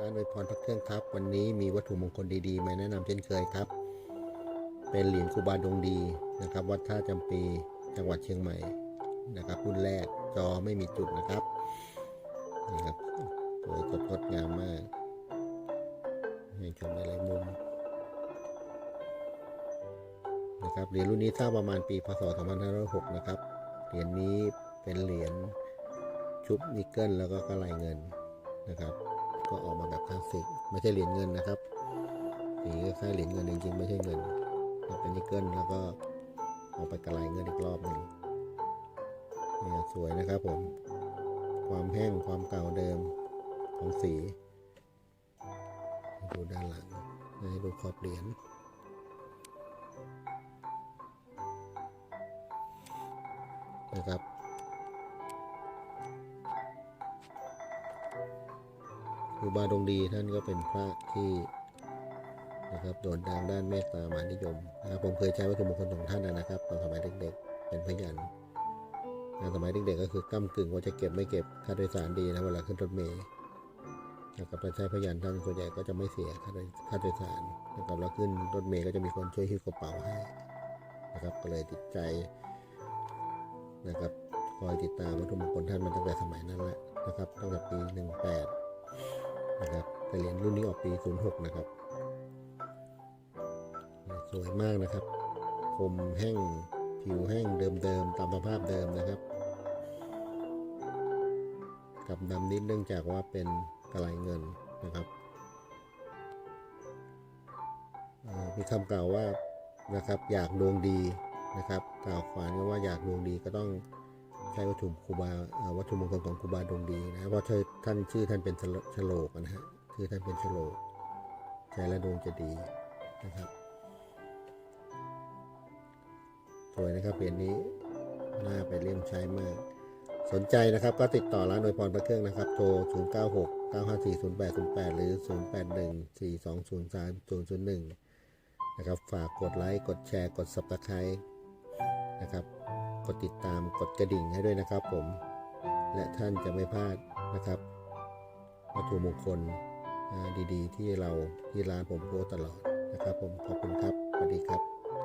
ร้านอวยพรพระเครื่องครับ วันนี้มีวัตถุมงคลดีๆ มาแนะนำเช่นเคยครับ เป็นเหรียญครูบาดวงดีนะครับ วัดท่าจำปีจังหวัดเชียงใหม่นะครับรุ่นแรกจอไม่มีจุดนะครับนี่ครับสวยสดงดงามมากให้ชมในหลายมุมนะครับเหรียญรุ่นนี้สร้างประมาณปีพศ 2506 นะครับเหรียญนี้เป็นเหรียญชุบนิกเกิลแล้วก็กระไหลเงินนะครับ ก็ออกมาแบบคลาสสิกไม่ใช่เหรียญเงินนะครับสีคล้ายเหรียญเงินจริงๆไม่ใช่เงินมันเป็นนิกเกิลแล้วก็ออกไปกระไหลเงินอีกรอบหนึ่งเนี่ยสวยนะครับผมความแห้งความเก่าเดิมของสี ดูด้านหลังให้ดูขอบเหรียญนะครับ ครูบาดงดีท่านก็เป็นพระที่นะครับโด่งดังด้านเมตตามหานิยมนะครับผมเคยใช้วัตถุมงคลของท่านนะครับตอนสมัยเด็กๆ เป็นพยันนะสมัยเด็กๆก็คือก้ากึ่งว่าจะเก็บไม่เก็บค่าโดยสารดีนะเวลาขึ้นรถเมล์นะครับถ้าใช้พยันท่านส่วนใหญ่ก็จะไม่เสียค่าโดยค่าโดยสารนะครับแล้วขึ้นรถเมล์ก็จะมีคนช่วยหิ้วกระเป๋าให้นะครับก็เลยติดใจนะครับคอยติดตามวัตถุมงคลท่านมาตั้งแต่สมัยนั้นแหละนะครับตั้งแต่ปี 18 นะครับแต่เหรียญรุ่นนี้ออกปี 06 นะครับ สวยมากนะครับ คมแห้ง ผิวแห้งเดิมๆ ตามสภาพเดิมนะครับ กับดำนิดเนื่องจากว่าเป็นกระไหลเงินนะครับมีคำกล่าวว่านะครับอยากดวงดีนะครับ กล่าวขวานกันว่าอยากดวงดีก็ต้อง ใช้วัตถุครูบาวัตถุมงคลของครูบาดวงดีนะเพราะท่านชื่อท่านเป็นฉโลกนะฮะชื่อท่านเป็นฉโลกใช้แล้วดวงจะดีนะครับสวยนะครับเหรียญนี้น่าไปเล่มใช้มาก สนใจนะครับก็ติดต่อร้านโดยพรพระเครื่องนะครับ โทร 0 9 6 9 5 4 0 8 0 8 หรือ 0 8 1 4 2 0 3 0 0 1 นะครับ ฝากกดไลค์ กดแชร์ กด subscribe นะครับ ดติดตามกดกระดิ่งให้ด้วยนะครับผม และท่านจะไม่พลาดนะครับวัตถุมงคลดีๆ ที่เราที่ร้านผมโพสตลอดนะครับ ผมขอบคุณครับสวัสดีครับ